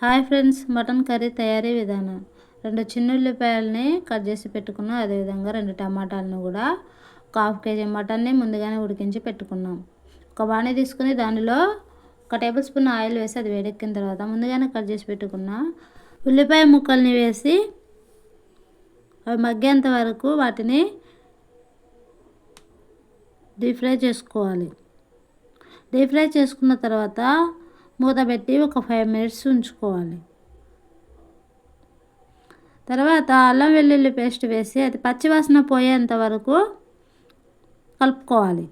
Hi friends mutton curry తయారీ విధానం. రెండు చిన్న ఉల్లిపాయలని కట్ చేసి పెట్టుకున్నాం. అదేవిధంగా రెండు టమాటాలను కూడా ఒక హాఫ్ కేజీ మటన్ని ముందుగానే ఉడికించి పెట్టుకున్నాం. ఒక బాణీ తీసుకుని దానిలో ఒక టేబుల్ స్పూన్ ఆయిల్ వేసి అది వేడెక్కిన తర్వాత ముందుగానే కట్ చేసి పెట్టుకున్న ఉల్లిపాయ ముక్కల్ని వేసి అవి మగ్గేంత వరకు వాటిని డీప్ ఫ్రై చేసుకోవాలి. డీప్ ఫ్రై చేసుకున్న తర్వాత మూత పెట్టి ఒక ఫైవ్ మినిట్స్ ఉంచుకోవాలి. తర్వాత అల్లం వెల్లుల్లి పేస్ట్ వేసి అది పచ్చివాసన పోయేంత వరకు కలుపుకోవాలి.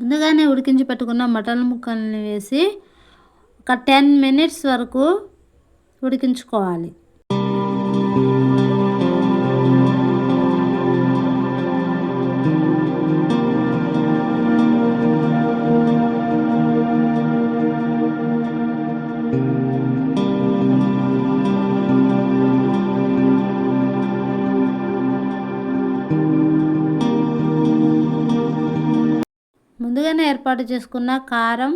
ముందుగానే ఉడికించి పెట్టుకున్న మటన్ ముక్కల్ని వేసి ఒక టెన్ మినిట్స్ వరకు ఉడికించుకోవాలి. ముందుగానే ఏర్పాటు చేసుకున్న కారం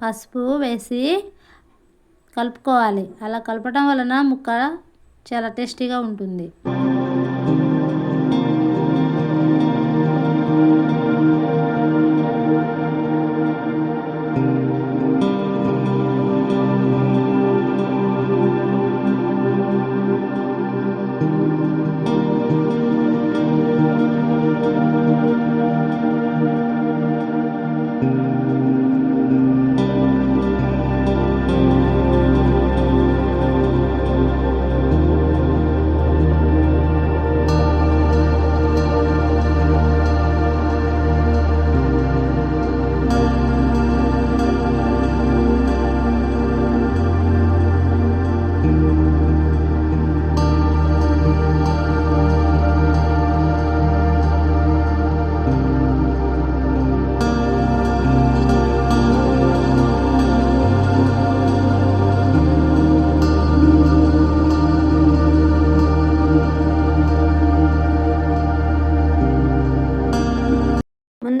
పసుపు వేసి కలుపుకోవాలి. అలా కలపడం వలన ముక్క చాలా టేస్టీగా ఉంటుంది.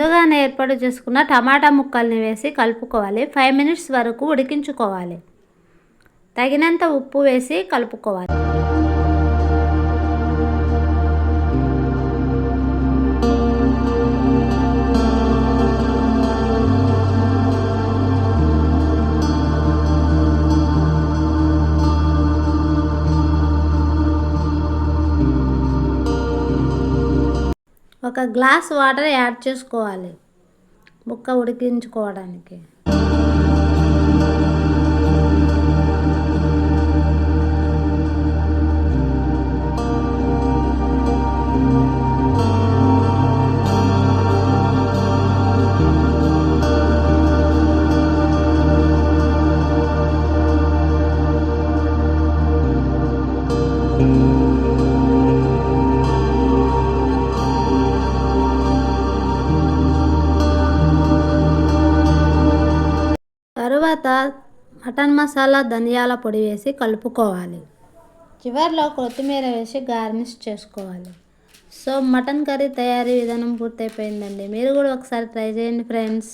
ముందుగానే ఏర్పాటు చేసుకున్న టమాటా ముక్కల్ని వేసి కలుపుకోవాలి. ఫైవ్ మినిట్స్ వరకు ఉడికించుకోవాలి. తగినంత ఉప్పు వేసి కలుపుకోవాలి. ఒక గ్లాస్ వాటర్ యాడ్ చేసుకోవాలి. ముక్క ఉడికించుకోవడానికి. తరువాత మటన్ మసాలా ధనియాల పొడి వేసి కలుపుకోవాలి. చివరిలో కొత్తిమీర వేసి గార్నిష్ చేసుకోవాలి. సో మటన్ కర్రీ తయారీ విధానం పూర్తయిపోయిందండి. మీరు కూడా ఒకసారి ట్రై చేయండి ఫ్రెండ్స్.